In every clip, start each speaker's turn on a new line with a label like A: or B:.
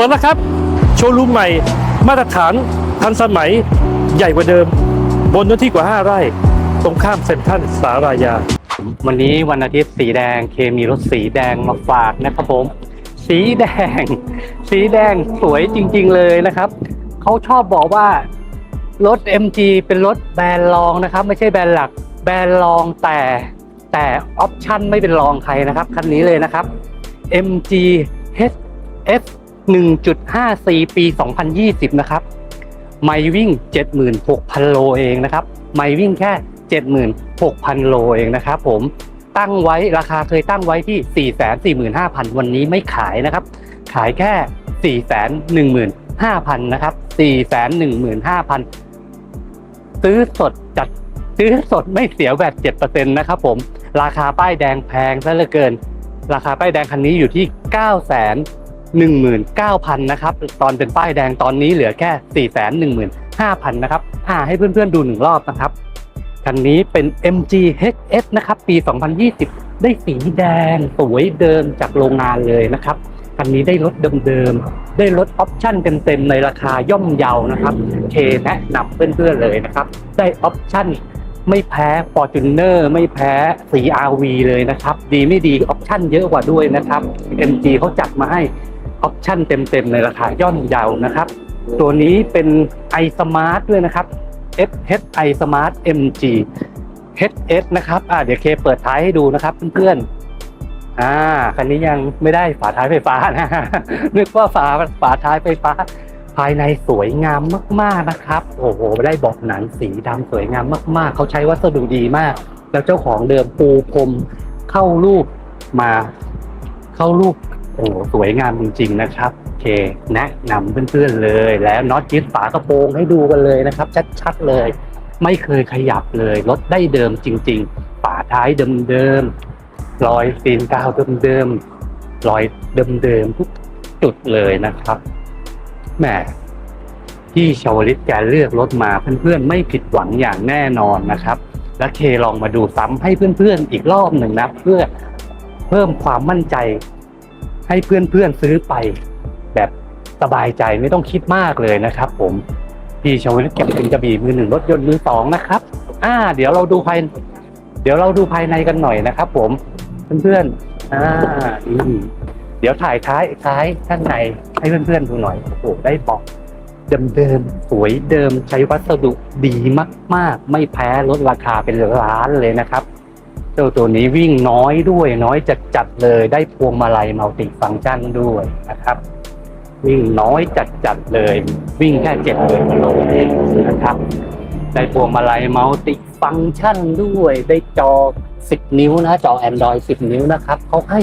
A: ปิดแล้วครับ โชว์รูมใหม่ มาตรฐานทันสมัยใหญ่กว่าเดิม บนเนื้อที่กว่า 5 ไร่ ตรงข้ามเซ็นทรัลสารายา
B: วันนี้วันอาทิตย์สีแดงเคมีรถสีแดงมาฝากนะครับผม สีแดง สีแดงสวยจริง ๆ เลยนะครับ เขาชอบบอกว่ารถ MG เป็นรถแบรนด์รองนะครับ ไม่ใช่แบรนด์หลัก แบรนด์รองแต่แต่ออปชั่นไม่เป็นรองใครนะครับ คันนี้เลยนะครับ MG HS 1.5ปี 2020 นะครับ ไม่วิ่ง 76,000 โลเองนะครับ ไม่วิ่งแค่ 76,000 โลเองนะครับผมตั้งไว้ราคาเคยตั้งไว้ที่ 445,000 วันนี้ไม่ขายนะครับ ขายแค่ 415,000 นะครับ 415,000 ซื้อสดจัดซื้อสดไม่เสียแวด7%นะครับผม ราคาป้ายแดงแพงซะเหลือเกิน ราคาป้ายแดงคันนี้อยู่ที่ 9 1 9 0 0 0นะครับตอนเป็นป้ายแดงตอนนี้เหลือแค่4 1 5 0 0 0นะครับอ่าให้เพื่อนๆดูหนึ่งรอบนะครับคันนี้เป็น MG HS นะครับปี 2020 ได้สีแดงสวยเดิมจากโรงงานเลยนะครับคันนี้ได้รถเดิมๆได้รถออปชั่นเต็มๆในราคาย่อมเยานะครับเคแนะนำเพื่อนๆเลยนะครับได้ออปชั่นไม่แพ้ Fortuner ไม่แพ้ CRV เลยนะครับ ดีไม่ดีออปชั่นเยอะกว่าด้วยนะครับ MG เขาจัดมาให้ ออปชั่นเต็มๆ ในราคาย่อมเยานะครับ ตัวนี้เป็น iSmart ด้วยนะครับ FH i Smart MG HS นะครับอ่าเดี๋ยวเคเปิดท้ายให้ดูนะครับเพื่อนๆอ่าคันนี้ยังไม่ได้ฝาท้ายไฟฟ้านะนึกว่าฝาฝาท้ายไฟฟ้า ภายในสวยงามมากๆนะครับ โอ้โหได้เบอกหนังสีดำสวยงามมาก ๆ เขาใช้วัสดุดีมาก แล้วเจ้าของเดิมปูพรมเข้ารูปมาเข้ารูป อ้โหสวยงามจริงๆนะครับโอเค แนะนำเพื่อนๆเลยแล้วน็อตยึดฝากระโปรงให้ดูกันเลยนะครับ ชัดๆเลย ไม่เคยขยับเลยรถได้เดิมจริง ๆ ฝาท้ายเดิมๆรอยซีนกาวเดิมๆรอยเดิมๆทุกจุดเลยนะครับแหมที่ชาวลิตแกเลือกรถมาเพื่อนๆไม่ผิดหวังอย่างแน่นอนนะครับ และเคลองมาดูซ้ำให้เพื่อนๆอีกรอบหนึ่งนะ เพื่อเพิ่มความมั่นใจ ให้เพื่อนๆซื้อไป แบบสบายใจไม่ต้องคิดมากเลยนะครับ ผมพี่ชาวลิตแกเป็นกระบี่มือหนึ่งรถยนต์มือสองนะครับ อ่า เดี๋ยวเราดูภายเดี๋ยวเราดูภายในกันหน่อยนะครับ ผมเพื่อนๆอ่านี่เดี๋ยวถ่ายท้ายท้ายข้างในให้เพื่อนๆดูหน่อยโอ้โหได้บอกเดิมๆสวยเดิมใช้วัสดุดีมาก ๆ ไม่แพ้ลดราคาเป็นล้านเลยนะครับ จ้าตัวนี้วิ่งน้อยด้วยน้อยจัดจัดเลยได้พวงมาลัยมัลติฟังก์ชันด้วยนะครับ วิ่งน้อยจัดจัดเลย วิ่งแค่เจ็ดหมื่นกิโลเองนะครับ ได้พวงมาลัยมัลติฟังก์ชันด้วย ได้จอ 10 นิ้วนะจอ Android 10 นิ้วนะครับเขาให้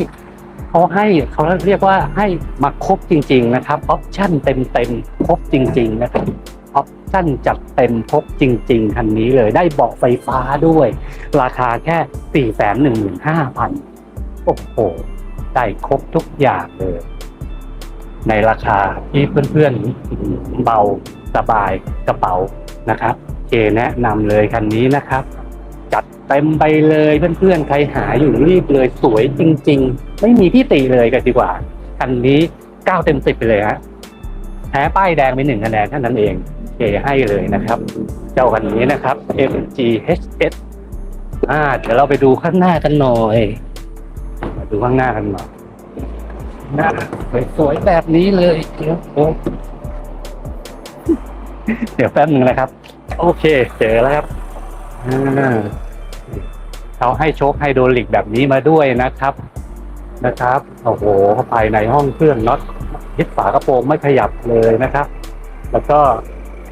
B: เขาให้เขาเรียกว่าให้มาครบจริง ๆ นะครับออปชั่นเต็มๆครบจริง ๆ นะครับ ออปชั่นจัดเต็มครบจริง ๆ คันนี้เลยได้เบาะไฟฟ้าด้วย ราคาแค่ 4 1 5 0 0 0 โอ้โห ได้ครบทุกอย่างเลย ในราคาที่เพื่อนๆเบาสบายกระเป๋านะครับเคแนะนำเลยคันนี้นะครับ จัดเต็มไปเลยเพื่อนๆ ใครหาอยู่รีบเลยสวยจริง ๆ ไม่มีที่ติเลยกันดีกว่า คันนี้เก้าเต็มสิบไปเลยฮะแพ้ป้ายแดงไปหนึ่งคะแนนเท่านั้นเอง เคให้เลยนะครับ เจ้าคันนี้นะครับ MG HS อ่าเดี๋ยวเราไปดูข้างหน้ากันหน่อยมาดูข้างหน้ากันหน่อยหน้าสวยๆแบบนี้เลยเดี๋ยวเดี๋ยวแป๊บหนึ่งนะครับ โอเค เจอแล้วครับอาเขาให้โชคไฮโดรลิกแบบนี้มาด้วยนะครับ นะครับโอ้โหภายในห้องเครื่องน็อตยึดฝากระโปรงไม่ขยับเลยนะครับ แล้วก็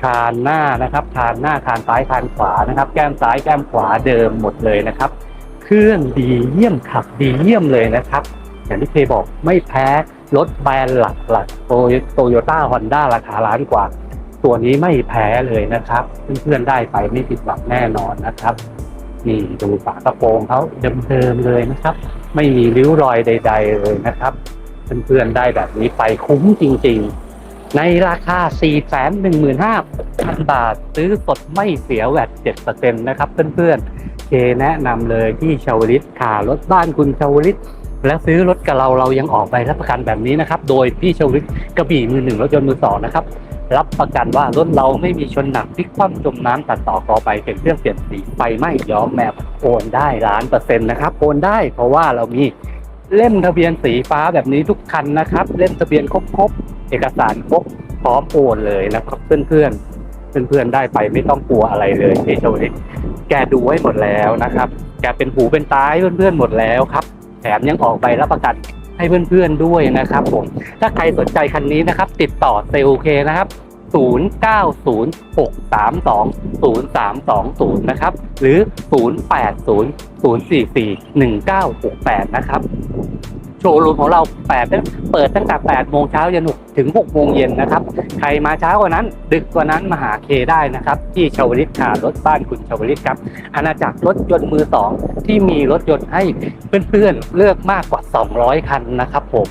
B: คานหน้านะครับคานหน้าคานซ้ายคานขวานะครับ แก้มซ้ายแก้มขวาเดิมหมดเลยนะครับ เครื่องดีเยี่ยมขับดีเยี่ยมเลยนะครับ อย่างที่เคบอกไม่แพ้รถแบรนด์หลักหลักโตโตโยต้าฮอนด้าราคาล้านกว่า ตัวนี้ไม่แพ้เลยนะครับ เพื่อนๆได้ไปไม่ผิดหวังแน่นอนนะครับนี่ดูฝากระโปรงเขาเดิมๆเลยนะครับ ไม่มีริ้วรอยใด ๆ เลยนะครับ เพื่อนๆได้แบบนี้ไปคุ้มจริง ๆ ในราคา 415,000 บาท ซื้อสดไม่เสียแวด7%นะครับเพื่อนๆ เคแนะนำเลยที่ชาวลิตขารถบ้านคุณชาวลิต แล้วซื้อรถกับเราเรายังออกใบรับประกันแบบนี้นะครับ โดยพี่ชวลิตกระบี่มือหนึ่งรถยนต์มือสองนะครับ รับประกันว่ารถเราไม่มีชนหนักพลิกคว่ำจมน้ำตัดต่อกอไปเป็นเครื่องเปลี่ยนสีไฟไหม้ย้อมแมพโอนได้ล้านเปอร์เซ็นต์นะครับโอนได้เพราะว่าเรามีเล่มทะเบียนสีฟ้าแบบนี้ทุกคันนะครับ เล่มทะเบียนครบๆ เอกสารครบพร้อมโอนเลยนะครับเพื่อนๆเพื่อนๆได้ไปไม่ต้องกลัวอะไรเลยพี่ชวลิตแกดูไว้หมดแล้วนะครับ แกเป็นหูเป็นตาให้เพื่อนๆหมดแล้วครับ แถมยังออกใบรับประกันให้เพื่อนๆด้วยนะครับผมถ้าใครสนใจคันนี้นะครับ ติดต่อเซลลเคนะครับ 0906320320 นะครับ หรือ 0800441968 นะครับ โชว์รูมของเรา8เปิดตั้งแต่8โมงเช้ายันถึง6โมงเย็นนะครับ ใครมาเช้ากว่านั้น ดึกกว่านั้นมาหาเคได้นะครับ ที่ชาวลิตขารถบ้านคุณชาวลิตครับอาณาจักรรถยนต์มือสองที่มีรถยนต์ให้เพื่อนๆเลือกมากกว่า 200 คันนะครับ ผม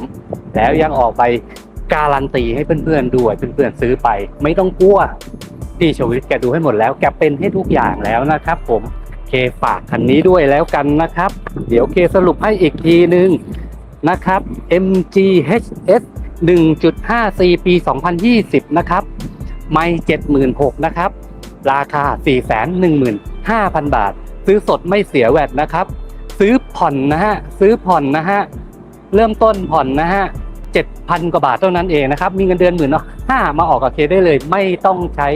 B: แล้วยังออกไปการันตีให้เพื่อนๆด้วยเพื่อนๆซื้อไป ไม่ต้องกลัวพี่ชวิตแกดูให้หมดแล้วแกเป็นให้ทุกอย่างแล้วนะครับ ผมเคฝากคันนี้ด้วยแล้วกันนะครับ เดี๋ยวเคสรุปให้อีกทีนึง นะครับ MGHS 1.5ปี 2020 นะครับ ไม่76,000นะครับ ราคา 415,000 บาท ซื้อสดไม่เสียแวดนะครับ ซื้อผ่อนนะฮะ ซื้อผ่อนนะฮะ เริ่มต้นผ่อนนะฮะ 7,000 กว่าบาทเท่านั้นเองนะครับ มีเงินเดือนหมื่นเนาะห้ามาออกกับเคได้เลย ไม่ต้องใช้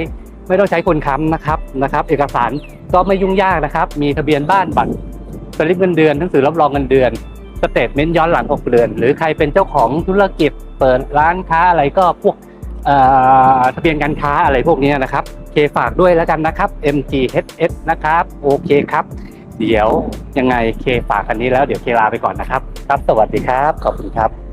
B: ไม่ต้องใช้คนค้ำนะครับนะครับ เอกสารก็ไม่ยุ่งยากนะครับ มีทะเบียนบ้านบัตรสลิปเงินเดือนหนังสือรับรองเงินเดือน สเตทเมนต์ย้อนหลัง6เดือน หรือใครเป็นเจ้าของธุรกิจเปิดร้านค้าอะไรก็พวกอ่อทะเบียนการค้าอะไรพวกนี้นะครับ เคฝากด้วยแล้วกันนะครับ MGHS นะครับ โอเคครับ เดี๋ยวยังไงเคฝากคันนี้แล้วเดี๋ยวเคลาไปก่อนนะครับ ครับ สวัสดีครับ ขอบคุณครับ